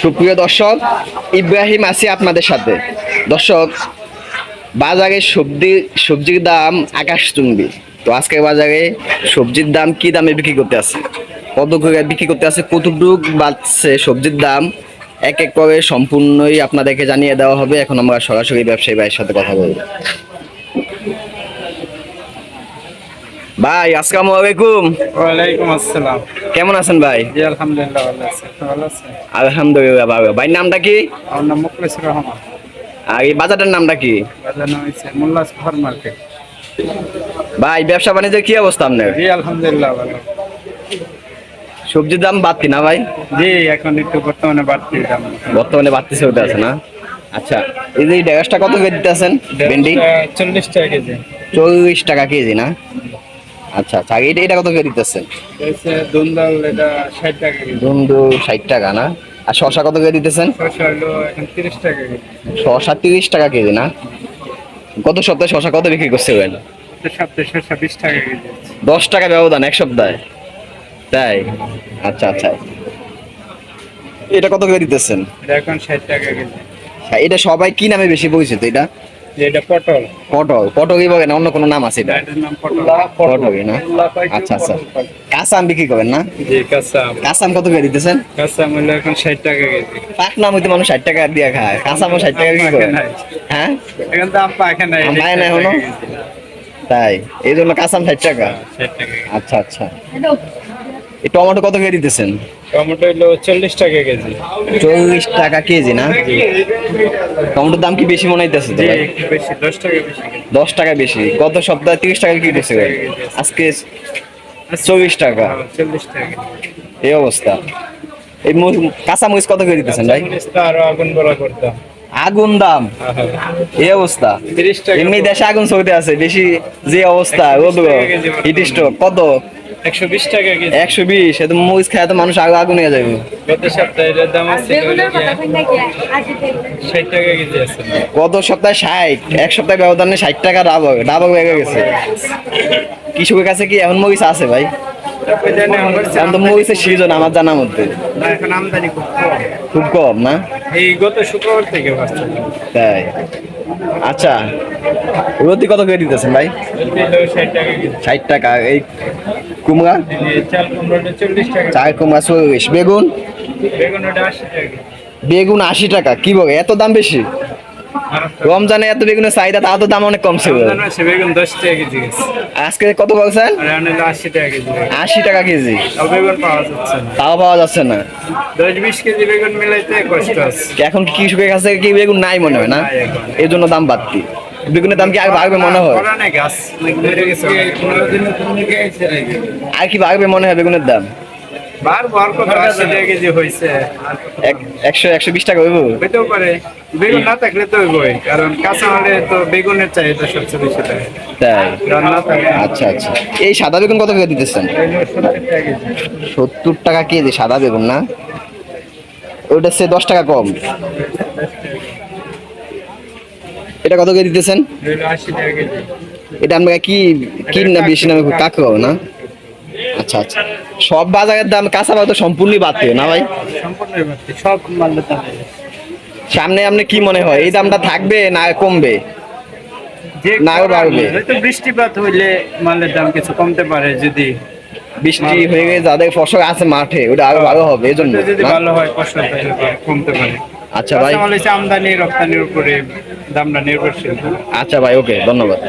সুপ্রিয় দর্শক, ইব্রাহিম আছি আপনাদের সাথে। দর্শক, বাজারে সবজি, সবজির দাম আকাশ চুম্বি তো আজকে বাজারে সবজির দাম কি দামে বিক্রি করতে আছে? কত করে বিক্রি করতে আছে? কতটুক বাড়ছে সবজির দাম? এক এক করে সম্পূর্ণই আপনাদেরকে জানিয়ে দেওয়া হবে। এখন আমরা সরাসরি ব্যবসায়ী ভাইয়ের সাথে কথা বলব। ভাই, আসসালামু আলাইকুম। ওয়ালাইকুম আসসালাম। কেমন আছেন ভাই? জি আলহামদুলিল্লাহ ভালো আছি। আপনি ভালো আছেন? আলহামদুলিল্লাহ ভালো। ভাইয়ের নামটা কি? আমার নাম মুখলেসুর রহমান। আর এই বাজারটার নামটা কি? বাজার নাম হচ্ছে মোল্লা সুপার মার্কেট। ভাই ব্যবসা বাণিজ্যের কি অবস্থা আপনার? জি আলহামদুলিল্লাহ ভালো। সবজির দাম বাড়তি না ভাই? জি এখন একটু বর্তমানে বাড়তি দাম। বর্তমানে বাড়তি চলতে আছে না? আচ্ছা এই যে ঢেঁড়সটা কত করে দিতে আছেন ভেন্ডি? চল্লিশ টাকা কেজি। চল্লিশ টাকা কেজি না? আচ্ছা আচ্ছা এটা এটা কত করে দিতেছেন ষাট টাকা না? আর শশা কত করে দিতেছেন? শশা তিরিশ টাকা কেজি না? গত সপ্তাহে শশা কত বিক্রি করছিলেন কেজি দশ টাকা ব্যবধান এক সপ্তাহে। তাই? আচ্ছা আচ্ছা। এটা কত করে দিতেছেন? এটা এখন ষাট টাকা কেজি। হ্যাঁ, এটা সবাই কি নামে বেশি পরিচিত এটা? এটা পটল। পটল পটলই বলে না? অন্য কোনো নাম আছে এটা? পটলই না। আচ্ছা আচ্ছা। কাঁচা আম বিক্রি করেন না? জি কাঁচা আম। কত করে দিতেছেন? কাঁচা আম হলো এখন ষাট টাকা কেজি। পাক নাম হইতে মানুষ ষাট টাকা দিয়ে খায়। কাঁচা আম ষাট টাকা বিক্রি করে। হ্যাঁ? এখন তো আম পাকে নাই। পায় না এখনও? তাই। এই জন্য কাঁচা আম ষাট টাকা। ষাট টাকা আচ্ছা আচ্ছা। এই টমেটো কত করে দিতেছেন? টমেটো হলো চল্লিশ টাকা কেজি। চল্লিশ টাকা কেজি না? টমেটোর দাম কি বেশি মনে হইতেছে তো জি একটু বেশি দশ টাকা বেশি। কেজি দশ টাকা বেশি। গত সপ্তাহে তিরিশ টাকা কি দিচ্ছে আজকে চল্লিশ টাকা। চল্লিশ টাকা। এই অবস্থা। এই কাঁচা মরিচ কত করে দিতেছেন ভাই? আরও আগুন বড় করতাম আগুন দাম? এই অবস্থা। তিরিশ টাকা। এমনি দেশে আগুন চলতে আছে। বেশি যে অবস্থা কত? একশো বিশ টাকা কেজি। একশো বিশ এত মরিচ খায় তো মানুষ আগে আগুন হয়ে যাবে গত সপ্তাহে দাম আছে টাকা কেজি আছে। গত সপ্তাহে ষাট এক সপ্তাহে ব্যবধানে ষাট টাকা ডাব ডাব হয়ে গেছে। কৃষকের কাছে কি এখন মরিচ আছে ভাই? এখন তো মরিচের সিজন আমার জানার মধ্যে। এখন আমদানি খুব কম। খুব কম না? এই গত শুক্রবার থেকে তাই। আচ্ছা রতি কত করে দিতেছেন ভাই? ষাট টাকা এই কুমড়া? চাল কুমড়া চল্লিশ বেগুন? বেগুন আশি টাকা কি বলে? এত দাম বেশি? রমজানে এত বেগুনের চাহিদা তা তো দাম অনেক কম ছিল। বেগুন দশ টাকা কেজি আজকে কত বলছেন? আশি টাকা কেজি। আশি টাকা কেজি। বেগুন পাওয়া যাচ্ছে তাও পাওয়া যাচ্ছে না। দশ বিশ কেজি বেগুন মিলাইতে কষ্ট আছে। এখন কি কৃষকের কাছে কি বেগুন নাই মনে হয় না? এই জন্য দাম বাড়তি। বেগুনের দাম কি আর বাড়বে মনে হয়? আর কি বাড়বে মনে হয় বেগুনের দাম? একশো একশো বিশ টাকা হইব? হইতেও পারে। বেগুন না থাকলে তো হইবই কারণ কাঁচা মালে তো বেগুনের চাহিদা সবচেয়ে বেশি থাকে তাই? কারণ না থাকলে। আচ্ছা আচ্ছা। এই সাদা বেগুন কত করে দিতেছেন? সত্তর টাকা কেজি সত্তর টাকা কেজি সাদা বেগুন না? ওইটা সে দশ টাকা কম। এটা কত করে দিতেছেন? এটা আমরা কি কি না বেশি নামে কাকু না? আচ্ছা আচ্ছা। সব বাজারের দাম কাঁচা তো সম্পূর্ণই বাড়তে না ভাই? সব মালের দাম। সামনে আপনি কি মনে হয় এই দামটা থাকবে না কমবে? না, বাড়বে। হয়তো বৃষ্টিপাত হইলে মালের দাম কিছু কমতে পারে যদি বৃষ্টি হয়ে গেলে যাদের ফসল আছে মাঠে ওটা আরও ভালো হবে এই জন্য যদি ভালো হয় ফসল কমতে পারে। আচ্ছা ভাই। আমদানি রপ্তানির উপরে দামটা নির্ভরশীল। আচ্ছা ভাই ওকে ধন্যবাদ।